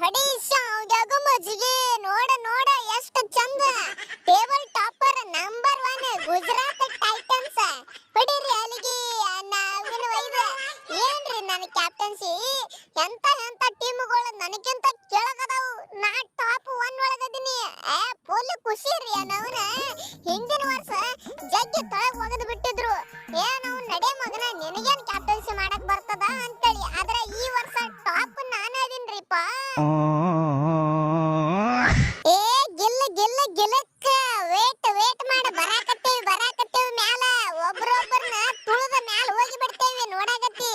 ಹೊಡಿ ಶಾವ್ಗ್ಯಾಗ ಮಜ್ಜಿಗೆ. ನೋಡ ನೋಡ, ಎಷ್ಟು ಚಂದ. Table topper number one Gujarat Titans ಹೊಡಿರಿ ಅಲ್ಲಿಗೆ ನಾವಿನ ಒಯ್ದ ಏನ್ರಿ ನನ್ನ ಕ್ಯಾಪ್ಟನ್ಸಿ ಎಂತ ಎಂತ ಟೀಮ್ಗಳು ನನಗಿಂತ ಕೆಳಗದಾವು ತುಳಿದ ಮ್ಯಾಲ ಹೋಗಿ ಬಿಡ್ತೇವಿ ನೋಡಾಕತ್ತಿ.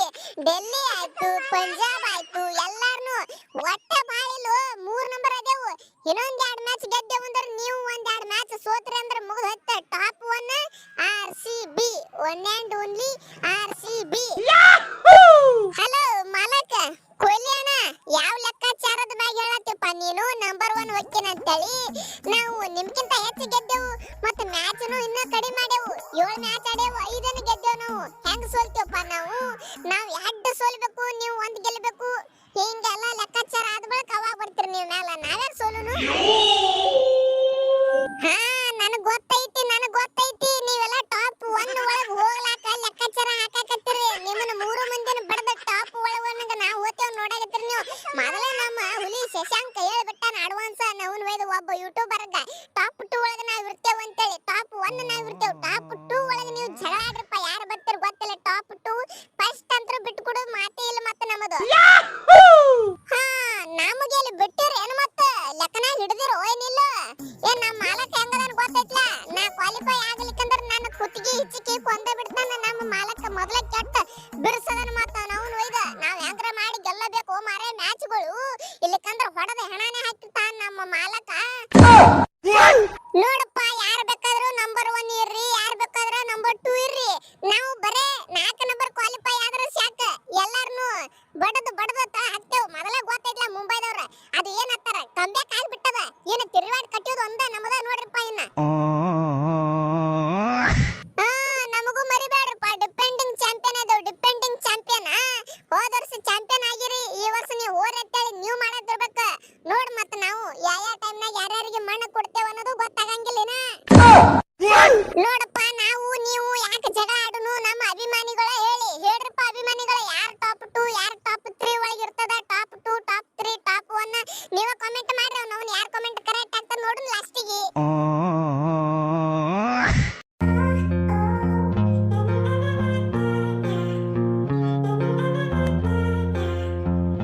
ಡೆಲ್ಲಿ ಆಯ್ತು ಪಂಜಾಬ್ ಆಯ್ತು ಎಲ್ಲಾರ್ನು ಒಟ್ಟ ಬಾಳಿಲು ಮೂರ್ ನಂಬರ್ ಅದೇವು ಇನ್ನೊಂದ್ ಎರಡ್ ಮ್ಯಾಚ್ ಗೆದ್ದೇವು ಅಂದ್ರೆ ನೀವು ಒಂದ್ ಎರಡ್ ಮ್ಯಾಚ್ ಸೋತ್ರಿ ಅಂದ್ರೆ ಮುಗಿದ ಹೊತ್ತ top one R C B one and only R C B hello ಮಾಲಕ. Kohli ಅಣ್ಣ ಯಾವ ಲೆಕ್ಕಾಚಾರದ ಮ್ಯಾಗ ಹೇಳತ್ತಪ್ಪ ನೀನು ನಂಬರ್ ಒನ್ ಹೊಕ್ಕಿನ ಅಂತೇಳಿ ನಾವು ನಿಮ್ಗಿಂತ ಹೆಚ್ಚು ಗೆದ್ದೆವು ಮತ್ತೆ ಮ್ಯಾಚ್ನು ಇನ್ನೂ ಕಡಿಮೆ ಮಾಡ್ಯಾವು ಏಳು ಮ್ಯಾಚ್ ಆಡೇವು ಐದನ್ನು ಗೆದ್ದೇವು ನಾವು. ಹೆಂಗ್ ಸೋಲ್ತೀವಪ್ಪ ನಾವು? ನಾವು ಎರಡು ಸೋಲ್ಬೇಕು? ನೀವು ಒಂದು ಗೆಲ್ಲಬೇಕು ಹಿಂಗೆಲ್ಲ ಲೆಕ್ಕಾಚಾರ ಆದ ಬಳಿಕ ಅವಾಗ ಬರ್ತೀರಿ ನೀವು ಮ್ಯಾಲ. ನಾವ್ಯಾರು ಸೋಲುನು? ಹಾ, ನನಗ್ ಗೊತ್ತೈತಿ ನನಗ್ ಗೊತ್ತೈತಿ. ನೀವೆಲ್ಲ ಟಾಪ್ ಒನ್ ಒಳಗ್ ಹೋಗ್ಲಾಕ, ಲೆಕ್ಕಾಚಾರ ಹಾಕಾಕತ್ತೀರಿ. ನಿಮ್ಮನ್ನ ಮೂರು ಮಂದಿನ ಬಡದ ಟಾಪ್ ಒಳಗ ನಾವು ಹೋಗ್ತೇವ್ ನೋಡಾಕತ್ತೀರಿ ನೀವು. ಮೊದಲ ನಮ್ಮ ಹುಲಿ ಶಶಾಂಕ ಹೇಳ್ಬಿಟ್ಟಾನ, ಅಡ್ವಾನ್ಸ್ ಒಯ್ದು ಒಬ್ಬ ಯೂಟ್ಯೂಬರ್ಗ ಟಾಪ್ ಟು ಒಳಗೆ ನಾವ್ ಇರ್ತೇವೆ ಅಂತೇಳಿ ಟಾಪ್ ಒನ್ ನಾವ್ ಇರ್ತೇವ್ ಟಾಪ್ ನಮ್ಮದು. ಹಾ ನಮಗೆ ಇಲ್ಲಿ ಬಿಟ್ಟಿರಿ ಏನು ಮತ್ತೆ? ಲೆಕ್ಕನಾಗ ಹಿಡಿದಿರೋ ಏನಿಲ್ಲ ಏ ನಮ್ಮ ಮಾಲಕ ಹೆಂಗದನ್ ಗೊತ್ತೈತ್ಲ? ನಾ ಕ್ವಾಲಿಫೈ ಆಗ್ಲಿಕ್ಕಂದ್ರ ನನ್ನ ಕುತ್ತಿಗೆ ಹಿಚ್ಚಿಕೆ ಕೊಂದ ಬಿಡ್ತಾನ ನಮ್ಮ ಮಾಲಕ ಮೊದಲ ಕೆಟ್ಟ ಬಿರ್ಸದನ ಮತ್ತ ನಾವು ಒಯ್ದ ನಾವ್ ಹೆಂಗ್ರ ಮಾಡಿ ಗೆಲ್ಲಬೇಕು ಮಾರೇ ಮ್ಯಾಚ್ಗಳು. ಇಲ್ಲಿಕಂದ್ರ ಹೊಡೆದ ಹೆಣಾನೆ ಹಾಕಿರ್ತಾನ ನಮ್ಮ ಮಾಲಕ. Oh.